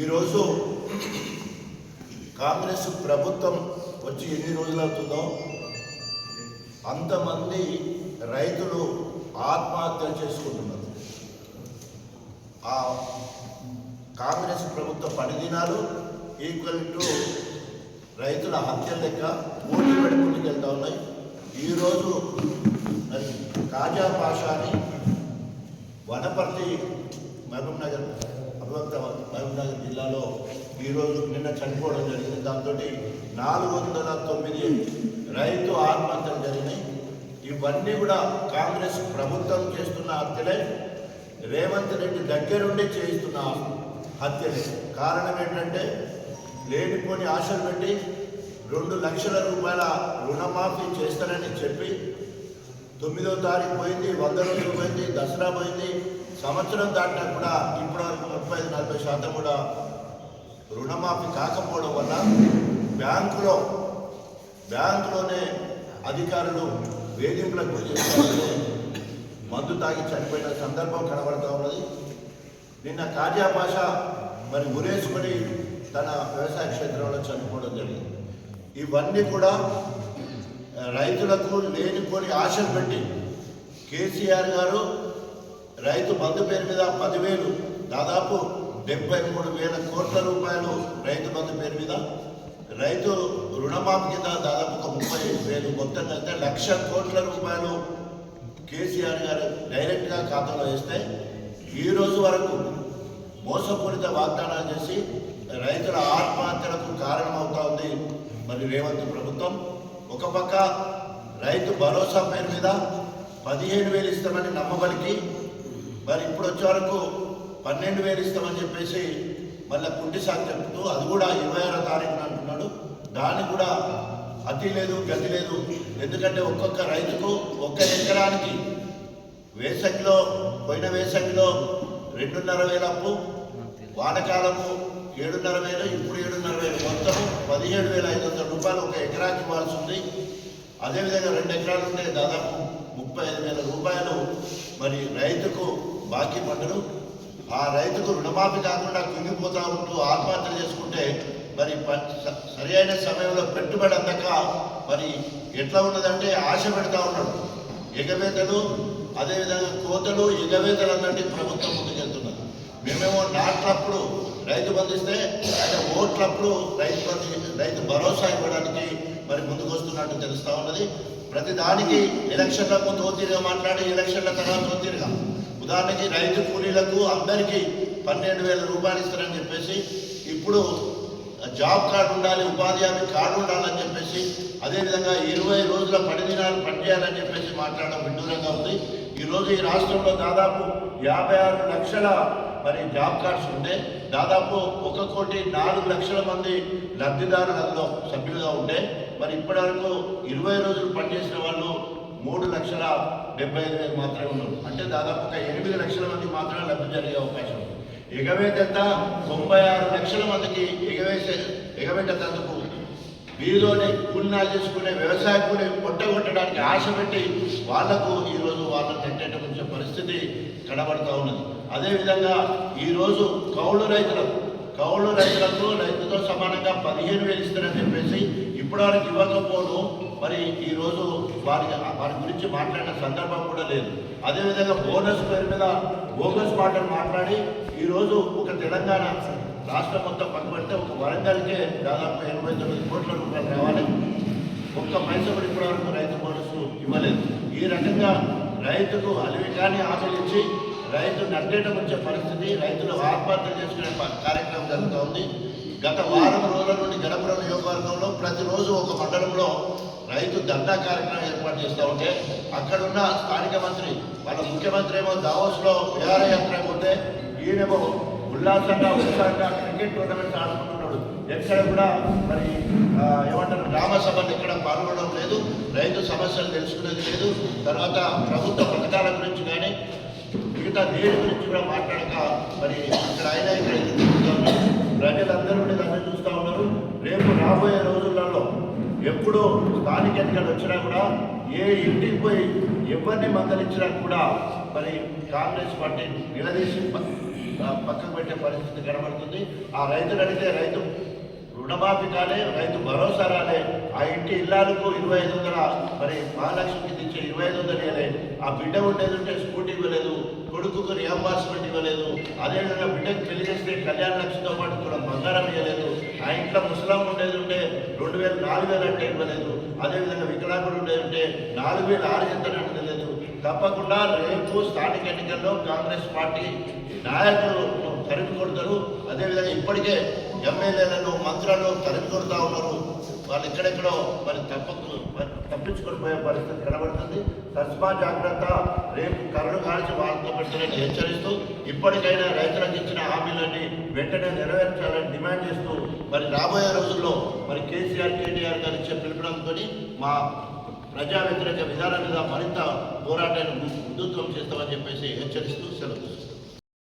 ఈరోజు కాంగ్రెస్ ప్రభుత్వం వచ్చి ఎన్ని రోజులు అవుతుందో? అంతమంది రైతులు ఆత్మహత్య చేసుకుంటున్నారు. ఆ కాంగ్రెస్ ప్రభుత్వ పని దినాలు ఈక్వల్ టు రైతుల హత్య లెక్క పోటీ పడి ముందుకు వెళ్తా ఉన్నాయి. ఈరోజు కాజా పాషాని వనపర్తి మహబూబ్ నగర్ మహబూబ్నగర్ జిల్లాలో ఈరోజు నిన్న చనిపోవడం జరిగింది. దాంతో నాలుగు వందల తొమ్మిది రైతు ఆత్మహత్యలు జరిగినాయి. ఇవన్నీ కూడా కాంగ్రెస్ ప్రభుత్వం చేస్తున్న హత్యలే. రేవంత్ రెడ్డి దగ్గరుండి చేయిస్తున్న హత్యలే. కారణం ఏంటంటే లేనిపోని ఆశలు పెట్టి రెండు లక్షల రూపాయల రుణమాఫీ చేస్తానని చెప్పి తొమ్మిదో తారీఖు పోయింది వంద రోజులు పోయింది దసరా పోయింది సంవత్సరం దాటినా కూడా ఇప్పటివరకు ముప్పై ఐదు నలభై శాతం కూడా రుణమాఫీ కాకపోవడం వల్ల బ్యాంకులో బ్యాంకులోనే అధికారులు వేధింపులకు గురి మందు తాగి చనిపోయిన సందర్భం కనబడుతూ ఉన్నది. నిన్న కార్యా భాష మరి ఉరేసుకొని తన వ్యవసాయ క్షేత్రంలో చనిపోవడం జరిగింది. ఇవన్నీ కూడా రైతులకు లేనిపోని ఆశలు పెట్టి కేసీఆర్ గారు రైతు బంధు పేరు మీద పదివేలు దాదాపు డెబ్బై మూడు వేల కోట్ల రూపాయలు రైతు బంధు పేరు మీద. రైతు రుణమాఫీ కింద దాదాపు ఒక ముప్పై వేలు మొత్తం కలిపితే లక్ష కోట్ల రూపాయలు కేసీఆర్ గారు డైరెక్ట్గా ఖాతాలో వేస్తే ఈ రోజు వరకు మోసపూరిత వాగ్దానాలు చేసి రైతుల ఆత్మహత్యలకు కారణమవుతా ఉంది మరి రేవంత్ ప్రభుత్వం. ఒక పక్క రైతు భరోసా పేరు మీద పదిహేను వేలు ఇస్తామని నమ్మబలికి మరి ఇప్పుడు వచ్చే వరకు పన్నెండు వేలు ఇస్తామని చెప్పేసి మళ్ళీ కుంటి సాగు చెప్తూ అది కూడా ఇరవై ఆరో తారీఖున అంటున్నాడు. దాన్ని కూడా అతి లేదు గతి లేదు. ఎందుకంటే ఒక్కొక్క రైతుకు ఒక్క ఎకరానికి వేసవిలో పోయిన వేసవిలో రెండున్నర వేల అప్పు వానకాలము ఏడున్నర వేలు ఇప్పుడు ఏడున్నర వేలు. మొత్తం పదిహేడు వేల ఐదు వందల రూపాయలు ఒక ఎకరాకి ఇవ్వాల్సి ఉంది. అదేవిధంగా రెండు ఎకరాలు ఉంటే దాదాపు ముప్పై ఐదు వేల రూపాయలు మరి రైతుకు బాకీ పడ్డరు ఆ రైతుకు రుణమాఫీ కాకుండా కుంగిపోతా ఉంటూ ఆత్మహత్యలు చేసుకుంటే మరి సరి అయిన సమయంలో పెట్టుబడి అందక మరి ఎట్లా ఉన్నదంటే ఆశ పెడతా ఉన్నాడు. ఎగవేతలు అదేవిధంగా కోతలు ఎగవేతలు అన్నట్టు ప్రభుత్వం ముందుకెళ్తున్నారు మేమేమో నాట్లప్పుడు రైతు బంధిస్తే ఆయన ఓట్లప్పుడు రైతు బంధు రైతు భరోసా ఇవ్వడానికి మరి ముందుకు వస్తున్నట్టు తెలుస్తూ ఉన్నది. ప్రతి దానికి ఎలక్షన్ల ముందు ఓతీరుగా మాట్లాడి ఎలక్షన్ల తర్వాత ఓతీరుగా ఉదాహరణకి రైతు కూలీలకు అందరికీ పన్నెండు వేల రూపాయలు ఇస్తారని చెప్పేసి ఇప్పుడు జాబ్ కార్డు ఉండాలి ఉపాధి హామీ కార్డు ఉండాలని చెప్పేసి అదేవిధంగా ఇరవై రోజుల పని దినాలు పనిచేయాలని చెప్పేసి మాట్లాడడం విడ్డూరంగా ఉంది. ఈరోజు ఈ రాష్ట్రంలో దాదాపు యాభై ఆరు లక్షల మరి జాబ్ కార్డ్స్ ఉంటే దాదాపు ఒక కోటి నాలుగు లక్షల మంది లబ్ధిదారులలో సభ్యులుగా ఉంటే మరి ఇప్పటివరకు ఇరవై రోజులు పనిచేసిన వాళ్ళు మూడు లక్షల డెబ్బై ఐదు వేలు మాత్రమే ఉన్నారు అంటే దాదాపు ఒక ఎనిమిది లక్షల మంది మాత్రమే లబ్ధి జరిగే అవకాశం ఉంది. ఎగవేత తొంభై ఆరు లక్షల మందికి ఎగవేసే ఎగవేటందుకు వీధిలోనే కూలినాలు చేసుకునే వ్యవసాయ కూలి కొట్టగొట్టడానికి ఆశ పెట్టి వాళ్ళకు ఈరోజు వాళ్ళని నెట్టేట పరిస్థితి కనబడుతూ ఉన్నది. అదేవిధంగా ఈరోజు కౌలు రైతులకు కౌలు రైతులకు రైతుతో సమానంగా పదిహేను వేలు ఇస్తారని చెప్పేసి ఇప్పటివరకు ఇవ్వకపోను మరి ఈరోజు వారి వారి గురించి మాట్లాడిన సందర్భం కూడా లేదు. అదేవిధంగా బోనస్ పేరు మీద బోగస్ మాటలు మాట్లాడి ఈరోజు ఒక తెలంగాణ రాష్ట్రం మొత్తం పక్కబడితే ఒక వరంగల్కే దాదాపు ఎనభై తొమ్మిది కోట్ల రూపాయలు రావాలి. ఒక్క పైసా కూడా ఇప్పటివరకు రైతు బోనస్ ఇవ్వలేదు. ఈ రకంగా రైతుకు అలివి కాని రైతు నట్టేటం వచ్చే పరిస్థితి రైతులు ఆత్మహత్య చేసుకునే కార్యక్రమం జరుగుతూ ఉంది గత వారం నియోజకవర్గంలో ప్రతిరోజు ఒక మండలంలో రైతు దండా కార్యక్రమం ఏర్పాటు చేస్తూ ఉంటే అక్కడున్న స్థానిక మంత్రి వాళ్ళ ముఖ్యమంత్రి ఏమో దావోస్లో విహారయాత్ర పోతే ఈయనేమో ఉల్లాసంగా ఉత్సాహంగా క్రికెట్ టోర్నమెంట్ ఆడుకుంటున్నాడు. ఎక్కడ కూడా మరి ఏమంటారు గ్రామ సభలు ఎక్కడ పాల్గొనడం లేదు రైతు సమస్యలు తెలుసుకునేది లేదు. తర్వాత ప్రభుత్వ పథకాల గురించి కానీ మిగతా దేని గురించి కూడా మాట్లాడక మరి ఇక్కడ ఆయన ఇక్కడ ప్రజలందరూ కూడా దాన్ని చూస్తూ ఉన్నారు. రేపు రాబోయే రోజులలో ఎప్పుడో స్థానిక ఎన్నికలు వచ్చినా కూడా ఏ ఇంటికి పోయి ఎవరిని మందలించినా కూడా మరి కాంగ్రెస్ పార్టీ నిలదీసి పక్కకు పెట్టే పరిస్థితి కనబడుతుంది. ఆ రైతులు అడిగితే రైతు రుణమాఫీ కాలే రైతు భరోసా రాలే ఆ ఇంటి ఇల్లాలకు ఇరవై ఐదు వందల మరి మహాలక్ష్మి కింద ఇచ్చే ఇరవై ఐదు వందలు ఇవ్వలే. ఆ బిడ్డ ఉండేది ఉంటే స్కూటీ ఇవ్వలేదు కొడుకుకు రియంబర్స్మెంట్ ఇవ్వలేదు. అదేవిధంగా బిడ్డకు పెళ్ళి చేస్తే కళ్యాణ లక్ష్మితో పాటు కూడా బంగారం ఇవ్వలేదు. ఆ ఇంట్లో ముసలాం ఉండేది ఉంటే రెండు వేలు నాలుగు వేలు అంటే ఇవ్వలేదు. అదేవిధంగా వికలాంగుడు ఉండేది ఉంటే నాలుగు వేలు ఆరు చెంతనే ఉండలేదు. తప్పకుండా రేపు స్థానిక ఎన్నికల్లో కాంగ్రెస్ పార్టీ నాయకులు తరిమి కొడతారు. అదేవిధంగా ఇప్పటికే ఎమ్మెల్యేలను మంత్రులను తరిమి కొడుతూ ఉన్నారు. వాళ్ళు ఎక్కడెక్కడో మరి తప్పకు మరి తప్పించుకొని పోయే పరిస్థితి కనబడుతుంది. తస్మా జాగ్రత్త రేపు కరుణ కాల్చి వాళ్ళతో పెడతారని హెచ్చరిస్తూ ఇప్పటికైనా రైతులకు ఇచ్చిన హామీలన్నీ వెంటనే నెరవేర్చాలని డిమాండ్ చేస్తూ మరి రాబోయే రోజుల్లో మరి కేసీఆర్ కేటీఆర్ గారు ఇచ్చే పిలుపునంతో మా ప్రజా వ్యతిరేక విధానం మీద మరింత పోరాటాన్ని ముందుత్వం చేస్తామని చెప్పేసి హెచ్చరిస్తూ సెలవు